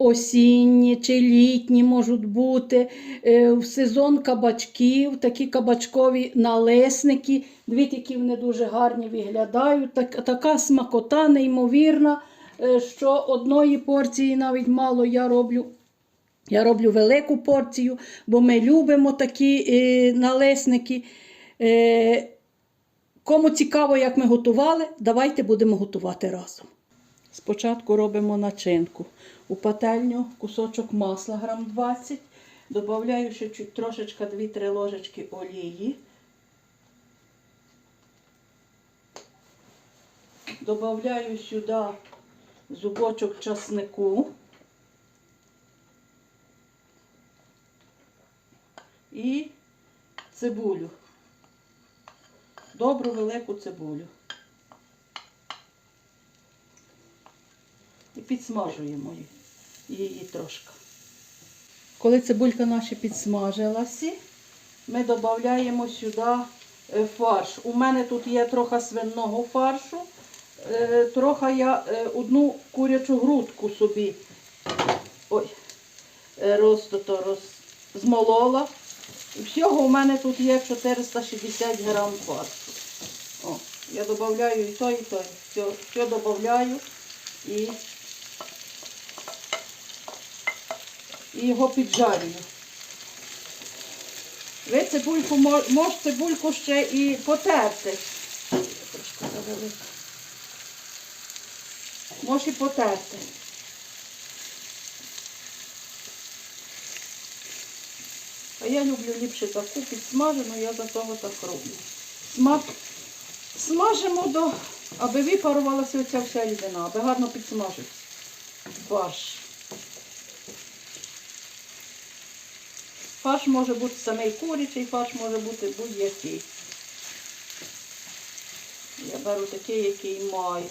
осінні чи літні можуть бути е, в сезон кабачків, такі кабачкові налесники. Дивіться, які вони дуже гарні виглядають. Так, така смакота неймовірна, е, що одної порції навіть мало я роблю. Я роблю велику порцію, бо ми любимо такі е, налесники. Е, кому цікаво, як ми готували, давайте будемо готувати разом. Спочатку робимо начинку. У пательню кусочок масла грам 20. Добавляю ще трошечка 2-3 ложечки олії. Добавляю сюди зубочок часнику. І цибулю. Добру велику цибулю. Підсмажуємо її трошки. Коли цибулька наша підсмажилася, ми додаємо сюди е, фарш. У мене тут є трохи свиного фаршу, е, трохи я е, одну курячу грудку собі ой, роз, то, роз, змолола. Всього у мене тут є 460 грам фаршу. О, я додаю і то, і то. Все, все додаю і і його піджарюю. Ви цибульку можете цибульку ще і потерти. Трошки. Можеш і потерти. А я люблю ліпше таку підсмажену, я за того так роблю. Смак. Смажимо до, аби випарувалася оця вся рідина, аби гарно підсмажився. Фарш. Фарш може бути самий курячий, фарш може бути будь-який. Я беру такий, який маю.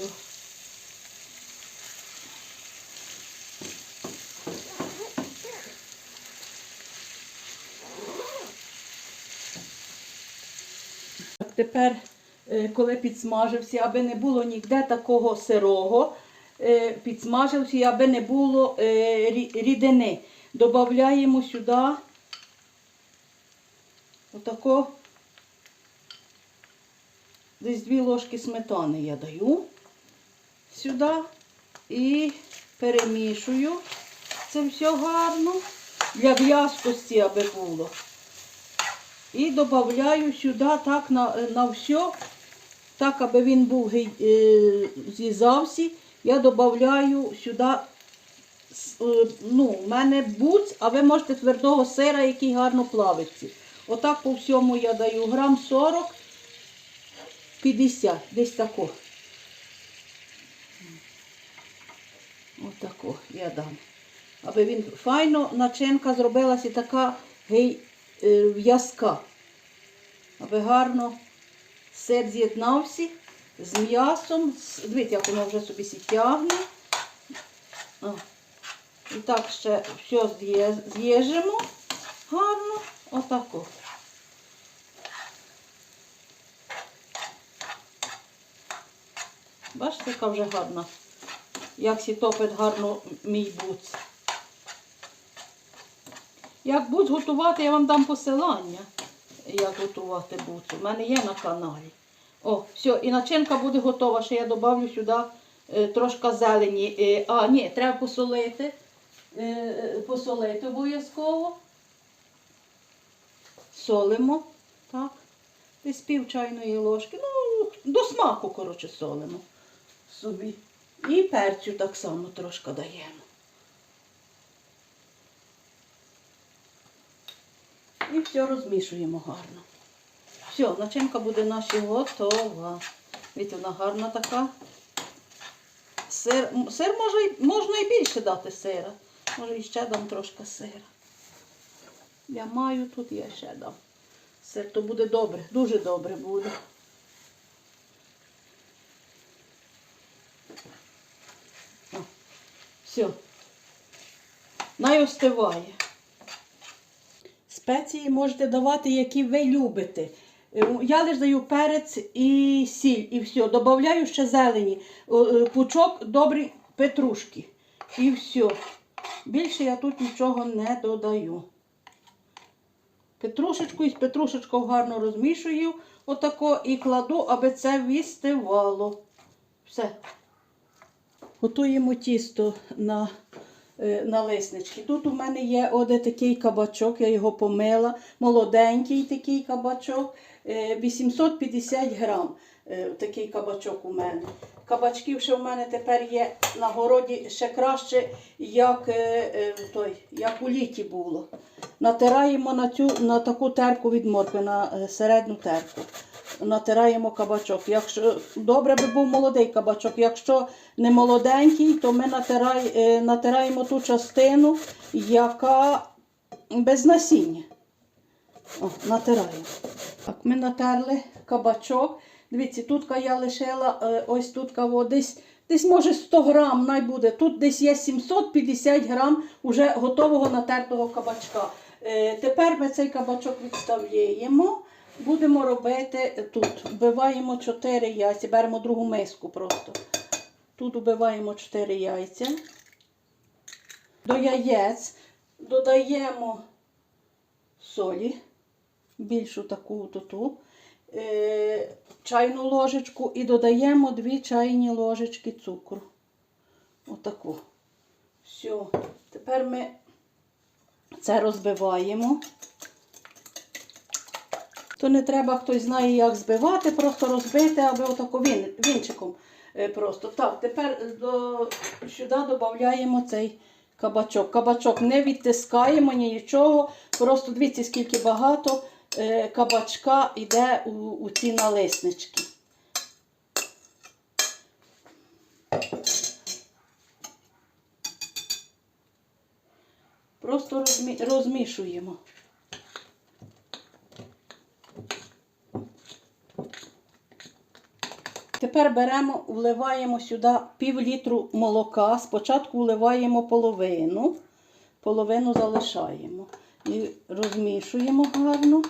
Тепер, е, коли підсмажився, аби не було ніде такого сирого, е, підсмажився, аби не було е, рідини. Додаємо сюди отако десь дві ложки сметани я даю сюди і перемішую це все гарно для в'язкості, аби було. І додаю сюди так на на все, так, аби він був е, з'їзався, я додаю сюди, е, ну, у мене буц, а ви можете твердого сира, який гарно плавиться. Отак по всьому я даю грам 40, 50, десь тако. Отако я дам. Аби він файно начинка зробилася така гей в'язка. Аби гарно сир з'єднався з м'ясом. Дивіться, як воно вже собі тягне. І так ще все з'їжемо гарно, отако. Бачите, яка вже гарна. Як сі топить гарно мій буц. Як буц готувати, я вам дам посилання, як готувати буц. У мене є на каналі. О, все, і начинка буде готова. Ще я додавлю сюди е, трошки зелені. Е, а, ні, треба посолити. Е, е, посолити обов'язково. Солимо. Так. Десь пів чайної ложки. Ну, до смаку, коротше, солимо собі. І перцю так само трошки даємо. І все розмішуємо гарно. Все, начинка буде наша готова. Видите, вона гарна така. Сир, сир може, можна і більше дати сира. Може і ще дам трошки сира. Я маю, тут я ще дам. Все то буде добре, дуже добре буде. Все. Найостиває. Спеції можете давати, які ви любите. Е, я лише даю перець і сіль, і все. Добавляю ще зелені, е, пучок добрі петрушки. І все. Більше я тут нічого не додаю. Петрушечку із петрушечкою гарно розмішую отако і кладу, аби це відстивало. Все. Готуємо тісто на, е, на лиснички. Тут у мене є один такий кабачок, я його помила. Молоденький такий кабачок. е, 850 грам. е, Такий кабачок у мене. Кабачків ще у мене тепер є на городі ще краще, як, е, е, той, як у літі було. Натираємо на, цю, на таку терку від моркви, на е, середню терку. Натираємо кабачок. Якщо добре би був молодий кабачок. Якщо не молоденький, то ми натирай, натираємо ту частину, яка без насіння. О, натираємо. Так, ми натерли кабачок. Дивіться, тут я лишила е, ось тут десь, десь може 100 грам най буде. Тут десь є 750 грам уже готового натертого кабачка. Е, тепер ми цей кабачок відставляємо. Будемо робити тут. Вбиваємо 4 яйця. Беремо другу миску просто. Тут вбиваємо 4 яйця. До яєць додаємо солі, більшу таку ту, е, чайну ложечку і додаємо 2 чайні ложечки цукру. Отаку. Все. Тепер ми це розбиваємо. То не треба, хтось знає, як збивати, просто розбити, аби отако він, вінчиком. е, Просто. Так, тепер до, сюди додаємо цей кабачок. Кабачок не відтискаємо ні нічого. Просто дивіться, скільки багато е, кабачка йде у, у ці налиснички. Просто розмі, розмішуємо. Тепер беремо, вливаємо сюди пів літру молока. Спочатку вливаємо половину, половину залишаємо. І розмішуємо гарно.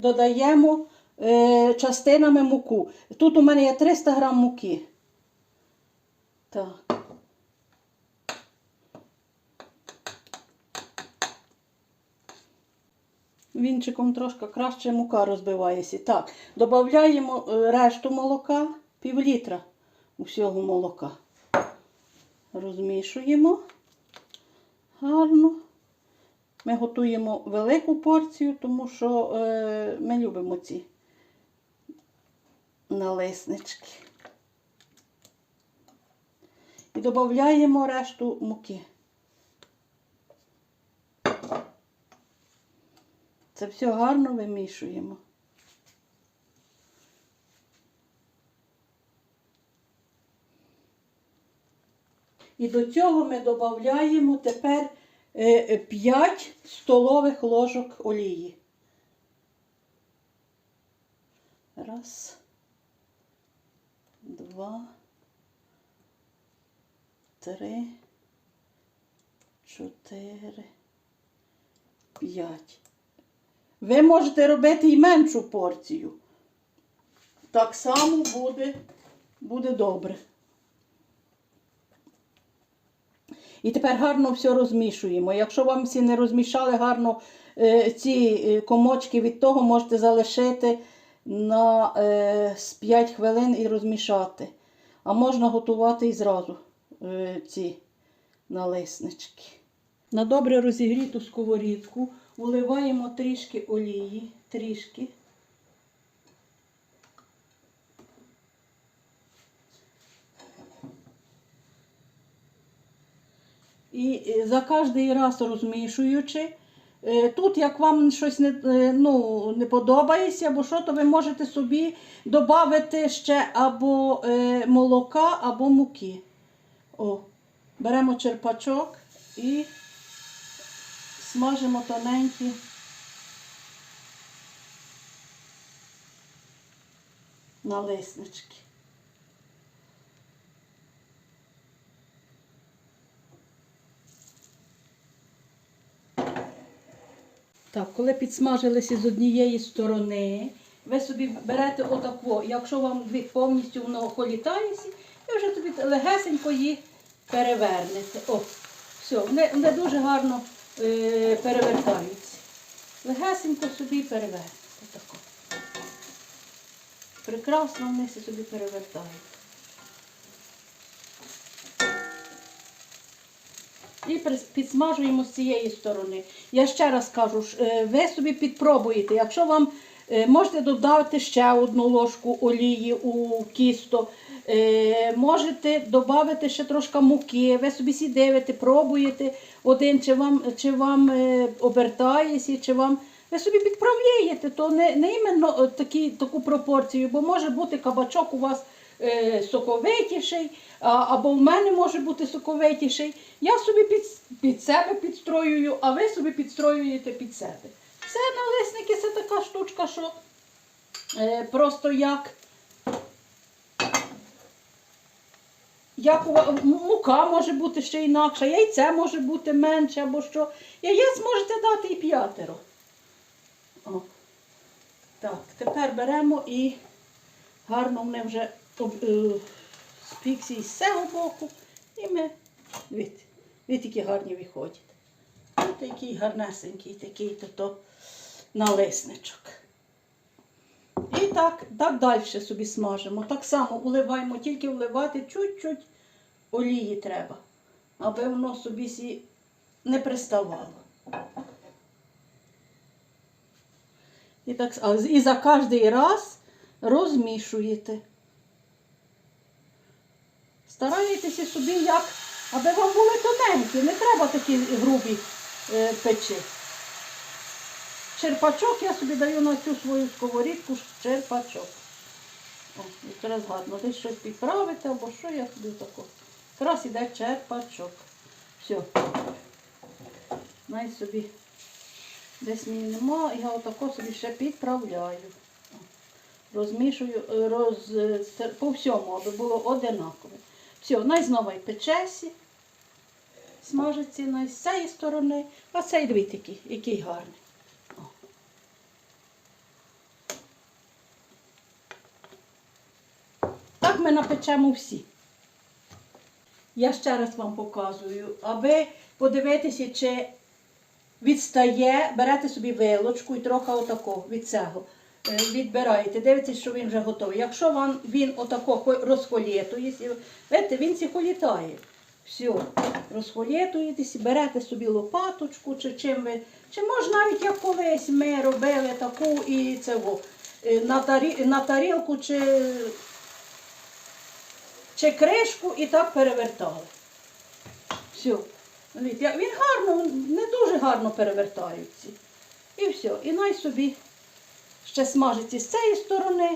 Додаємо е, частинами муку. Тут у мене є 300 грам муки. Так. Вінчиком трошки краще мука розбивається. Так, додаємо е, решту молока, пів літра усього молока. Розмішуємо гарно. Ми готуємо велику порцію, тому що е, ми любимо ці налиснички. І додаємо решту муки. Це все гарно вимішуємо. І до цього ми додаємо тепер 5 столових ложок олії. Раз, два, три, чотири, п'ять. Ви можете робити і меншу порцію. Так само буде, буде добре. І тепер гарно все розмішуємо. Якщо вам всі не розмішали гарно е, ці е, комочки від того, можете залишити на е, 5 хвилин і розмішати. А можна готувати і зразу е, ці налиснички. На добре розігріту сковорідку вливаємо трішки олії, трішки. І е, за кожний раз розмішуючи, е, тут, як вам щось не, е, ну, не подобається, або що, то ви можете собі додати ще або молока, або муки. О, беремо черпачок і смажимо тоненькі. Налиснички. Так, коли підсмажилися з однієї сторони, ви собі берете отако, якщо вам повністю воно охолітається, ви вже тобі легесенько її перевернете. О, все, вони, вони дуже гарно е, перевертаються. Легесенько собі перевернете. Отако. Прекрасно вони собі перевертають. І підсмажуємо з цієї сторони. Я ще раз кажу, е, ви собі підпробуєте. Якщо вам е, можете додати ще одну ложку олії у кісто, е, можете додати ще трошки муки, ви собі сі дивите, пробуєте один, чи вам, чи вам обертається, чи вам. Ви собі підправляєте, то не, не іменно такі, таку пропорцію, бо може бути кабачок у вас соковитіший, або в мене може бути соковитіший. Я собі під, під себе підстроюю, а ви собі підстроюєте під себе. Це налисники, це така штучка, що е, просто як. Як мука може бути ще інакша, яйце може бути менше або що. Яєць можете дати і п'ятеро. О. Так, тепер беремо і гарно вони вже е, спікся із цього боку. І ми, дивіться, дивіться, які гарні виходять. Ось такий гарнесенький, такий то налисничок. І так, так далі собі смажимо. Так само вливаємо, тільки вливати чуть-чуть олії треба, аби воно собі сі не приставало. І, так, і за кожний раз розмішуєте. Стараєтеся собі як, аби вам були тоненькі, не треба такі грубі е, печі. Черпачок я собі даю на цю свою сковорідку черпачок. О, якраз гарно, десь щось підправити або що я собі тако. Якраз іде черпачок. Все. Най собі десь мені нема, я отако собі ще підправляю. Розмішую е, роз, е, по всьому, аби було одинакове. Все, най знову й печесі. Смажиться най з цієї сторони, а цей дивіться, який, який гарний. Так ми напечемо всі. Я ще раз вам показую, аби подивитися, чи відстає, берете собі вилочку і трохи отако від цього. Е, Відбираєте, дивитесь, що він вже готовий. Якщо вам він отако хо- розхолєтується, бачите, він ці холітає. Все, розхолєтуєтесь, берете собі лопаточку, чи чим ви. Чи може навіть як колись ми робили таку і во, е, на, тарі, на тарілку чи, чи кришку і так перевертали. Все. Він гарно, не дуже гарно перевертається. І все. І най собі ще смажиться з цієї сторони.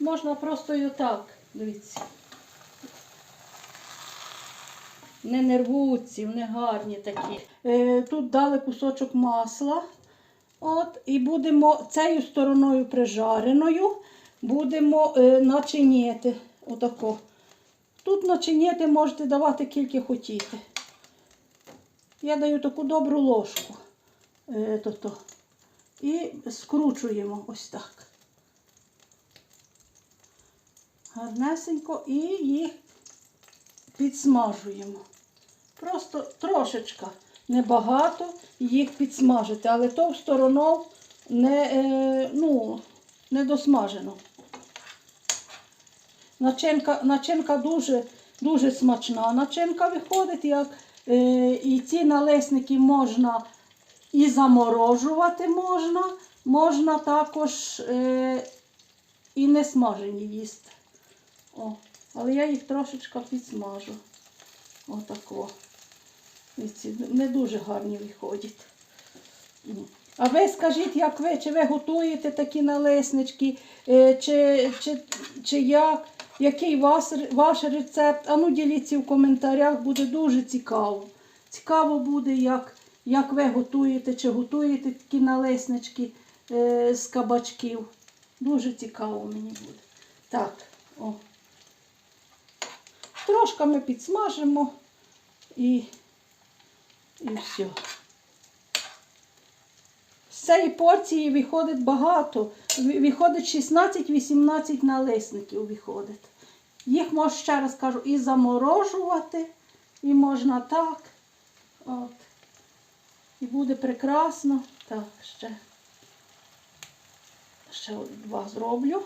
Можна просто і отак. Дивіться. Не нервуться, вони гарні такі. Е, тут дали кусочок масла. От, і будемо цією стороною прижареною будемо е, начиняти. Отако. Тут начиняти можете давати скільки хотіте. Я даю таку добру ложку. Е, то-то. І скручуємо ось так. Гарнесенько і їх підсмажуємо. Просто трошечка, небагато їх підсмажити, але то в сторону не, е, ну, не досмажено. Начинка, начинка дуже, дуже смачна. Начинка виходить, як е, і ці налисники можна і заморожувати можна, можна також е, і не смажені їсти. О, але я їх трошечки підсмажу. Отако. Не дуже гарні виходять. А ви скажіть, як ви, чи ви готуєте такі налиснички, е, чи, чи, чи як, який вас, ваш рецепт? А ну діліться в коментарях, буде дуже цікаво. Цікаво буде, як, як ви готуєте, чи готуєте такі налиснички е, з кабачків. Дуже цікаво мені буде. Так, о. Трошки ми підсмажимо і, і все. цієї порції виходить багато. Виходить 16-18 налисників виходить. Їх можна, ще раз кажу, і заморожувати, і можна так. От. І буде прекрасно. Так, ще. Ще два зроблю.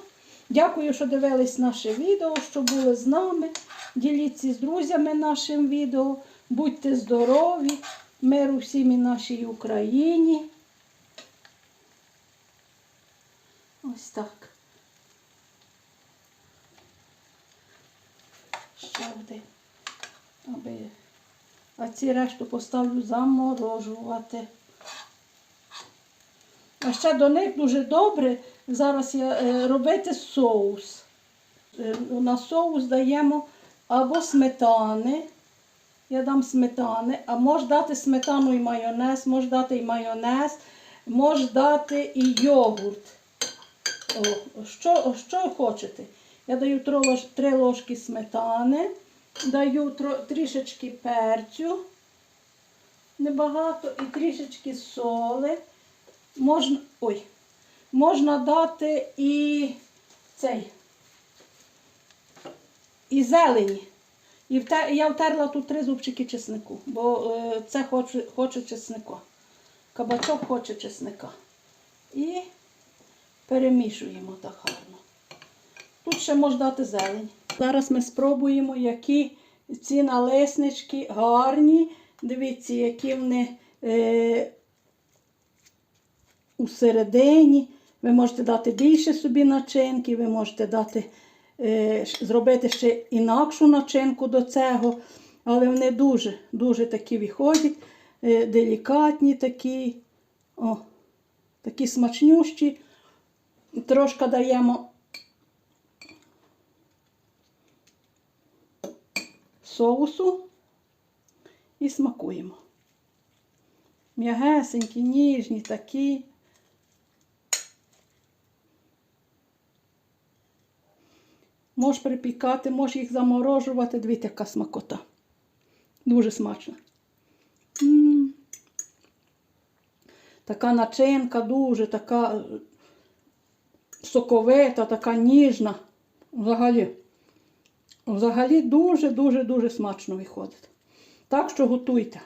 Дякую, що дивились наше відео, що були з нами. Діліться з друзями нашим відео. Будьте здорові, миру всім і нашій Україні. Ось так. Ще один. Аби... А ці решту поставлю заморожувати. А ще до них дуже добре зараз я, е, робити соус. Е, На соус даємо або сметани. Я дам сметани, а можеш дати сметану і майонез, можеш дати і майонез, можеш дати і йогурт. О, що, що хочете? Я даю три, ложки сметани, даю трішечки перцю, небагато, і трішечки соли. Можна, ой, можна дати і цей, і зелені. І я втерла тут три зубчики чеснику, бо е, це хоче, хоче чесника. Кабачок хоче чесника. І перемішуємо так гарно. Тут ще можна дати зелень. Зараз ми спробуємо, які ці налиснички гарні. Дивіться, які вони е, у. Ви можете дати більше собі начинки, ви можете дати, е, зробити ще інакшу начинку до цього. Але вони дуже, дуже такі виходять, е, делікатні такі, о, такі смачнющі. Трошки даємо соусу і смакуємо. М'ягесенькі, ніжні такі. Можеш припікати, можеш їх заморожувати. Дивіться, яка смакота. Дуже смачно. М. Така начинка дуже така е, соковита, така ніжна. Взагалі. Взагалі дуже-дуже-дуже смачно виходить. Так що готуйте.